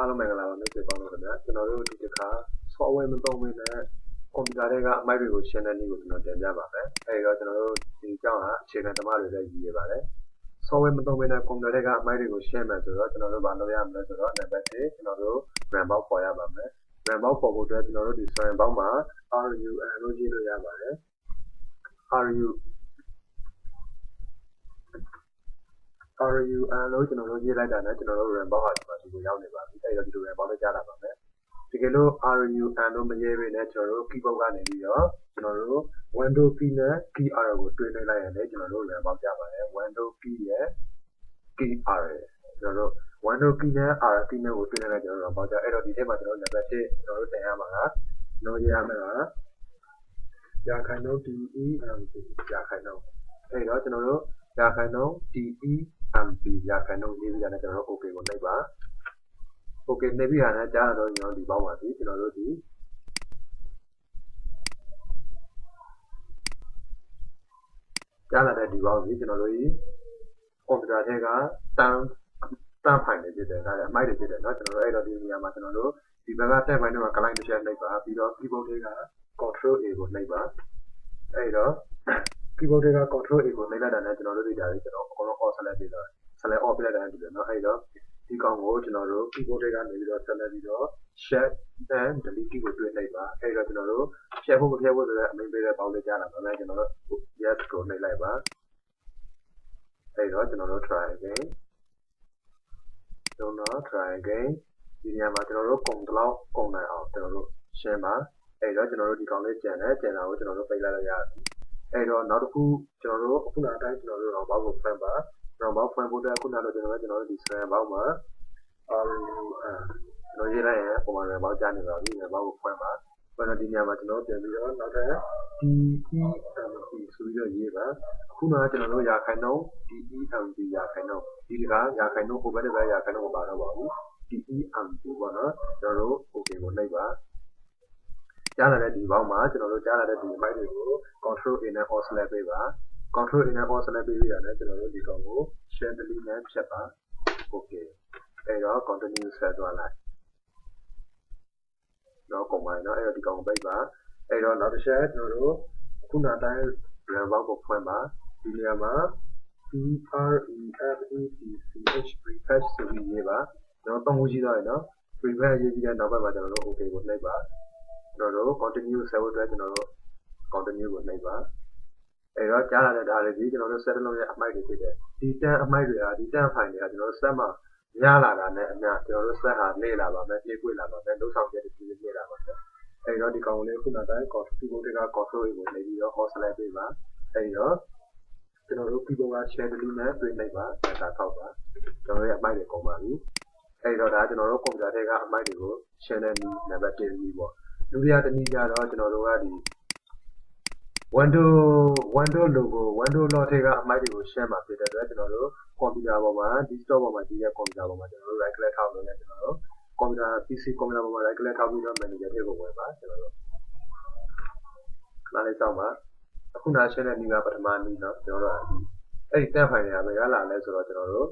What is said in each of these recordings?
အားလုံးမင်္ဂလာပါမိတ်ဆွေပေါင်းတို့ခင်ဗျာကျွန်တော်တို့ဒီတစ်ခါ software မသုံးဘဲနဲ့ကွန်ပျူတာတွေကအမိုက်တွေကိုရှင်းတဲ့နည်းကိုကျွန်တော်တင်ပြပါမယ်အဲဒီတော့ကျွန်တော်တို့ဒီအကြောင်းဟာအခြေခံသမားတွေလည်းရည်ရပါတယ် software မသုံးဘဲနဲ့ကွန်ပျူတာတွေကအမိုက်တွေကိုရှင်းမယ်ဆိုတော့ကျွန်တော်တို့ဘာလုပ်ရမလဲဆိုတော့နံပါတ်1ကျွန်တော်တို့ RAM ပေါက်ပေါ်ရပါမယ် RAM ပေါက်ပေါ်ဖို့အတွက်ကျွန်တော်တို့ဒီ RAM ပေါက်မှာ RUN လို့ရေးလို့ရပါတယ် RU RUN လို့ကျွန်တော်တို့ရေးလိုက်တာနဲ့ကျွန်တော်တို့ RAM ပေါက်ဟာဒီမှာဒီ ကိုရောက်နေပါပြီအဲဒီတော့ဒီလို RAM ပေါက်လေးကြားလာပါမယ်တကယ်လို့ RUN လို့မရေးဘဲနဲ့ကျွန်တော်တို့ keyboard ကနေပြီးတော့ကျွန်တော်တို့ window key နဲ့ key R ကိုတွဲနှိပ်လိုက်ရင်လည်းကျွန်တော်တို့ RAM ပေါက်ကြပါတယ် window key ရဲ့ key R ကျွန်တော်တို့ window key နဲ့ R key နဲ့ကိုတွဲနှိပ်လိုက်ကျွန်တော်တို့ RAM ပေါက်ကြအဲ့တော့ဒီထဲမှာကျွန်တော်တို့ number 1ကျွန်တော်တို့တင်ရမှာကကျွန်တော်ရရမှာကရာခိုင်နှုန်း DEMP ရာခိုင်နှုန်းအဲ့တော့ကျွန်တော်တို့ရာခိုင်နှုန်း DEMP ရာခိုင်နှုန်းရေးပြီးရတယ်ကျွန်တော်တို့ OK ကိုနှိပ် ပါ OK နှိပ်ပြီးရတယ်ကြားတော့ကျွန်တော်ဒီပေါင်းပါပြီကျွန်တော်တို့ဒီကြားလာတဲ့ဒီပေါင်းပြီကျွန်တော်တို့ဒီကွန်ပျူတာထဲကတန်းတန်းဖိုင်တွေဖြစ်တယ်ဒါလည်းအမိုက်တွေဖြစ်တယ်เนาะကျွန်တော်တို့အဲ့တော့ဒီနေရာမှာကျွန်တော်တို့ဒီဘက်ကတက်ဖိုင်တွေမှာ client တစ်ချက်နှိပ်ပါပြီးတော့ keyboard တွေက control A ကိုနှိပ်ပါအဲ့တော့ keyboard တွေက control A ကိုနှိပ်လိုက်တာနဲ့ကျွန်တော်တို့ဒီဓာတ်လေးကျွန်တော်အကုန်လုံး off select ပြီးတော့ select off ပြလိုက်တာနဲ့တူတယ်เนาะအဲ့တော့ ဒီကောင်ကိုကျွန်တော်တို့ keyboard တွေကနေပြီးတော့ select ပြီးတော့ shift and delete key ကိုတွဲလိုက်ပါအဲ့တော့ကျွန်တော်တို့ shift ဖို့မဖြတ်ဖို့ဆိုတဲ့အမိန့်ပေးတဲ့ပေါင်းလေးကြားလာပါမယ်ကျွန်တော်တို့ yes ကိုနှိပ်လိုက်ပါအဲ့တော့ကျွန်တော်တို့ try again ကျွန်တော် try again ဒီနေရာမှာကျွန်တော်တို့ကုန်တလောက်ကုန်နိုင်အောင်ကျွန်တော်တို့ရှင်းပါအဲ့တော့ကျွန်တော်တို့ဒီကောင်လေးကျန်တယ်ကျန်တာကိုကျွန်တော်တို့ပိတ်လိုက်လို့ရပြီအဲ့တော့နောက်တစ်ခုကျွန်တော်တို့အခုနအတိုင်းကျွန်တော်တို့တော့ဘောက်ကိုဖွင့်ပါ တော့ဘောက်ဖွင့်ဖို့အတွက်အခုနတော့ကျွန်တော်တို့ကျွန်တော်တို့ဒီ scan ဘောက်မှာ RUN ကျွန်တော်ရေးလိုက်ရင်ပုံမှန်ပဲဘောက်ကြားနေပါပြီဘောက်ကိုဖွင့်ပါဖွင့်တော့ဒီနေရာမှာကျွန်တော်ပြန်ပြီးတော့နောက်ထပ် DEMP ဆိုပြီးတော့ရေးပါအခုနကကျွန်တော်တို့ရာခိုင်နှုန်း DEMP ရာခိုင်နှုန်းဒီကရာခိုင်နှုန်းဟိုဘက်တစ်ဘက်ရာခိုင်နှုန်းမပါတော့ပါဘူး DEMP ပေါ့နော်ကျွန်တော်တို့ OK ကိုနှိပ်ပါကြားလာတဲ့ဒီဘောက်မှာကျွန်တော်တို့ကြားလာတဲ့ဒီ file တွေကို control A နဲ့ alt select ပေးပါ control A နဲ့ alt select ပေးပြီးရတယ်ကျွန်တော်တို့ဒီကောင်ကို share delete နဲ့ဖြတ်ပါ okay အဲ့တော့ continue ဆက်သွားလိုက်တော့ကုန်ပါနော်အဲ့တော့ဒီကောင်ကိုပိတ်ပါအဲ့တော့နောက်တစ်ချက်ကျွန်တော်တို့ခုနတိုင်း RAM ဘောက်ကိုဖွင့်ပါဒီနေရာမှာ P R E F E T C H refresh ဆိုပြီးရေးပါကျွန်တော်သုံးခုရှိသွားပြီနော် refresh ရေးပြီးတဲ့နောက်ပိုင်းမှာကျွန်တော်တို့ okay ကိုနှိပ်ပါကျွန်တော်တို့ continue ဆက်ဖို့အတွက်ကျွန်တော်တို့ continue ကိုနှိပ်ပါ အဲ့တော့ကြားလာတဲ့ဒါလေးဒီကျွန်တော်တို့ set လုံးရဲ့အမိုက်တွေဖြစ်တယ်ဒီတန်းအမိုက်တွေဟာဒီတန်းဖိုင်တွေကကျွန်တော်တို့ set မှာများလာတာနဲ့အမျှကျွန်တော်တို့ set ဟာနေလာပါမယ်ပြေးကွေ့လာပါမယ်လုံးဆောင်ချက်တွေပြေးနေလာပါမယ်အဲ့တော့ဒီကောင်လေးခုနတိုင်း control keyboard တွေက control ကိုနေပြီးတော့ host select ပေးပါအဲ့တော့ကျွန်တော်တို့ keyboard က share delete နဲ့တွဲလိုက်ပါဒါထောက်ပါကျွန်တော်ရဲ့အမိုက်တွေကုန်ပါပြီအဲ့တော့ဒါကျွန်တော်တို့ကွန်ပျူတာထဲကအမိုက်တွေကို share တဲ့နည်းနံပါတ်1နည်းပေါ့ဒုတိယတစ်နည်းကြတော့ကျွန်တော်တို့ကဒီ Window Window logo Window lot ထဲကအမိုက်တွေကို share မှာဖြစ်တဲ့အတွက်ကျွန်တော်တို့ကွန်ပျူတာပေါ်မှာ desktop ပေါ်မှာကြီးတဲ့ကွန်ပျူတာပေါ်မှာကျွန်တော်တို့ right click ထောက်လို့လည်းကျွန်တော်တို့ကွန်ပျူတာ PC ကွန်ပျူတာပေါ်မှာ right click ထောက်ပြီးတော့ manager ထဲကိုဝင်ပါကျွန်တော်တို့ခဏလေးစောင့်ပါအခုနာရှင်းတဲ့နည်းကပထမနည်းတော့ကျွန်တော်တို့အဲ့ဒီ tab file တွေကဘယ်ကလာလဲဆိုတော့ကျွန်တော်တို့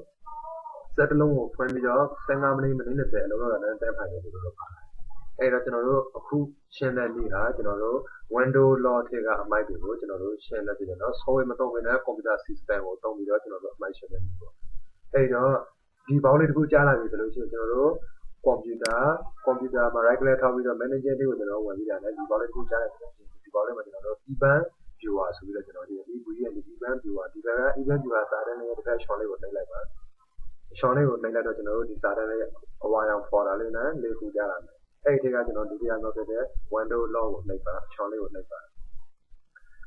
စက်တလုံးကိုဖွင့်ပြီးတော့15မိနစ်မိနစ်20အလုံးလောက်နဲ့ tab file တွေကိုလုပ်ပါ အဲ့တော့ကျွန်တော်တို့အခုရှင်းတဲ့နေ့ဟာကျွန်တော်တို့ window law ထဲကအမိုက်တွေကိုကျွန်တော်တို့ရှင်းလက်ပြီနော် software မသုံးဘဲနဲ့ computer system ကိုသုံးပြီးတော့ကျွန်တော်တို့အမိုက်ရှင်းလက်ပြီပေါ့အဲ့တော့ဒီဘောင်းလေးတစ်ခုကြားလာပြီဆိုလို့ရှိရင်ကျွန်တော်တို့ computer computer မှာ right click ထောက်ပြီးတော့ manager တွေကိုကျွန်တော်ဝင်ပြီးတာနဲ့ဒီဘောင်းလေးတစ်ခုကြားရတယ်ဆိုရင်ဒီဘောင်းလေးမှာကျွန်တော်တို့ event viewer ဆိုပြီးတော့ကျွန်တော်ဒီ EBU ရဲ့ event viewer ဒီကက event viewer စာတန်းလေးရဲ့တစ်ခါ short လေးကိုနှိပ်လိုက်ပါ short လေးကိုနှိပ်လိုက်တော့ကျွန်တော်တို့ဒီစာတန်းလေးရဲ့အဝါရောင် folder လေးနဲ့လေးခုကြားလာမယ် အဲ့ဒီထဲကကျွန်တော်ဒုတိယနောက်ဖြစ်တဲ့ window law ကိုနှိပ်ပါ short လေးကိုနှိပ်ပါ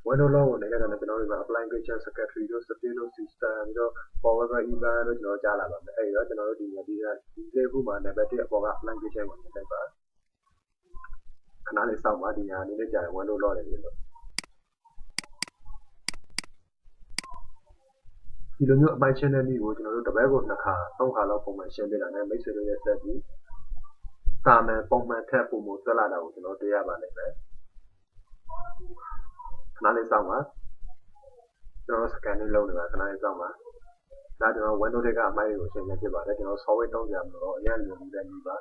window law ကိုနှိပ်လိုက်တော့ကျွန်တော်တို့က application secretary တို့ speed တို့ system တို့ power event တို့ကျွန်တော်ကြားလာပါမယ်အဲ့ဒီတော့ကျွန်တော်တို့ဒီဒီဒီလေးခုမှာ number 1အပေါ်က application ကိုနှိပ်ပါခဏလေးစောင့်ပါဒီညာအနေနဲ့ကြာရင် window law တွေပြီးလို့ဒီလိုမျိုးအပိုင်းရှင်းတဲ့နည်းကိုကျွန်တော်တို့တပတ်ကိုနှစ်ခါသုံးခါလောက်ပုံမှန်ရှင်းပြတာနဲ့မိတ်ဆွေတို့ရဲ့ဆက်ပြီး စာမှန်ပုံမှန်ထက်ပုံမသွက်လာတာကိုကျွန်တော်တွေ့ရပါလိမ့်မယ်ခဏလေးစောင့်ပါကျွန်တော် scanning လုပ်နေပါခဏလေးစောင့်ပါဒါကျွန်တော် Windows တွေကအမိုက်တွေကိုရှင်းနေဖြစ်ပါတယ်ကျွန်တော် software တုံးကြမလို့အရင်လိုမျိုးတဲ့နည်းပါ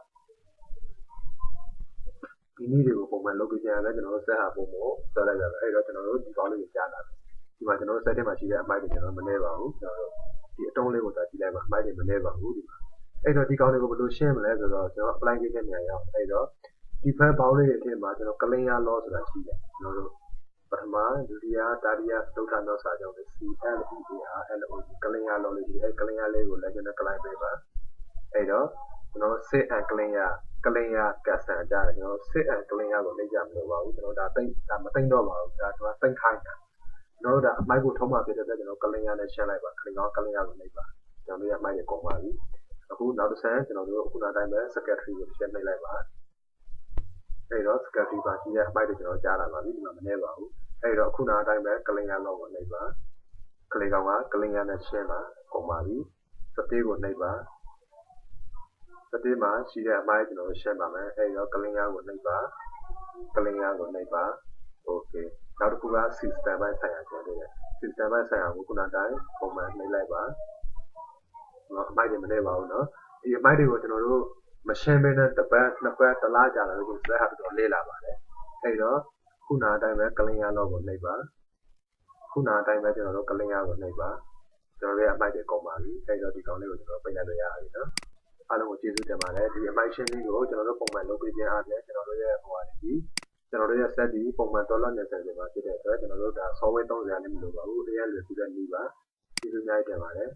ဒီနည်းတွေကိုပုံမှန်လုပ်ပြကြရမယ်ကျွန်တော်တို့ set ဟာပုံမို့ဆက်လိုက်ရမယ်အဲ့တော့ကျွန်တော်တို့ဒီကောင်းလေးကိုကြားလာတယ်ဒီမှာကျွန်တော်တို့ setting မှာရှိတဲ့အမိုက်တွေကျွန်တော်မနေပါဘူးကျွန်တော်တို့ဒီအတုံးလေးကိုသာကြည့်လိုက်ပါအမိုက်တွေမနေပါဘူးဒီမှာ အဲ့တော့ဒီကောင်းလေးကိုဘယ်လိုရှင်းမလဲဆိုတော့ကျွန်တော် apply လုပ်တဲ့နေရာရောက်အဲ့တော့ default bound လေးတွေအထက်မှာကျွန်တော် clear law ဆိုတာရှိတယ်ကျွန်တော်တို့ပထမဒုတိယတတိယသုတ္ထနောစာကြောင့် CLEAR LOG clear law လေးဒီအဲ့ clear လေးကိုလည်းကျွန်တော် client ပေးပါအဲ့တော့ကျွန်တော် sit and clear clear custom အကြတယ်ကျွန်တော် sit and clear ကိုလိမ့်ကြမလို့ပါဘူးကျွန်တော်ဒါတိတ်ဒါမတိတ်တော့ပါဘူးဒါကျွန်တော်တိတ်ခိုင်းတာကျွန်တော်တို့ဒါအမိုက်ကိုထုံးမှဖြစ်တဲ့အတွက်ကျွန်တော် clear နဲ့ရှင်းလိုက်ပါ clear clear ကိုလိမ့်ပါကျွန်တော်တို့ရဲ့အမိုက်တွေကုန်ပါပြီ အခုနောက်တစ်ဆင့်ကျွန်တော်တို့အခုနောက်တိုင်းပဲ secretary ကိုရှင်းနှိပ်လိုက်ပါအဲ့တော့ secretary ပါရှိတဲ့အပိုက်တွေကျွန်တော်ကြားလာပါပြီဒီမှာမနေပါဘူးအဲ့တော့အခုနောက်တိုင်းပဲ clear လောက်ကိုနှိပ်ပါကလေးကောင်က clear နဲ့ရှင်းပါကုန်ပါပြီစတေးကိုနှိပ်ပါစတေးမှာရှိတဲ့အမိုက်ကျွန်တော်တို့ရှင်းပါမယ်အဲ့တော့ clear ကိုနှိပ်ပါ clear ကိုနှိပ်ပါ okay နောက်တစ်ခုက system ဘက်ဆိုင်ရာကျွန်တော်တို့ system ဘက်ဆိုင်ရာကိုခုနတိုင်းပုံမှန်နှိပ်လိုက်ပါနော် အမိုက်တွေမလဲပါဘူးနော်ဒီအမိုက်တွေကိုကျွန်တော်တို့မရှင်းဘဲနဲ့တပတ်နှစ်ပတ်တစ်လကြာလာလို့ကိုဆွဲဟာပြီးတော့လေ့လာပါတယ်အဲ့တော့ခုနအတိုင်းပဲကလင်ရလောက်ကိုနှိပ်ပါခုနအတိုင်းပဲကျွန်တော်တို့ကလင်ရကိုနှိပ်ပါကျွန်တော်တို့ရဲ့အမိုက်တွေကုန်ပါပြီအဲ့တော့ဒီကောင်လေးကိုကျွန်တော်ပြင်ရလို့ရပါပြီနော်အားလုံးကိုကျေးဇူးတင်ပါတယ်ဒီ emotion လေးကိုကျွန်တော်တို့ပုံမှန်လုပ်ပေးခြင်းအားဖြင့်ကျွန်တော်တို့ရဲ့ဟိုဟာဒီကျွန်တော်တို့ရဲ့ set ဒီပုံမှန် dollar နဲ့ set တွေပါဖြစ်တဲ့အတွက်ကျွန်တော်တို့ဒါ software 30နဲ့မလိုပါဘူးတရက်လွယ်ကူတဲ့နည်းပါကျေးဇူးများတင်ပါတယ်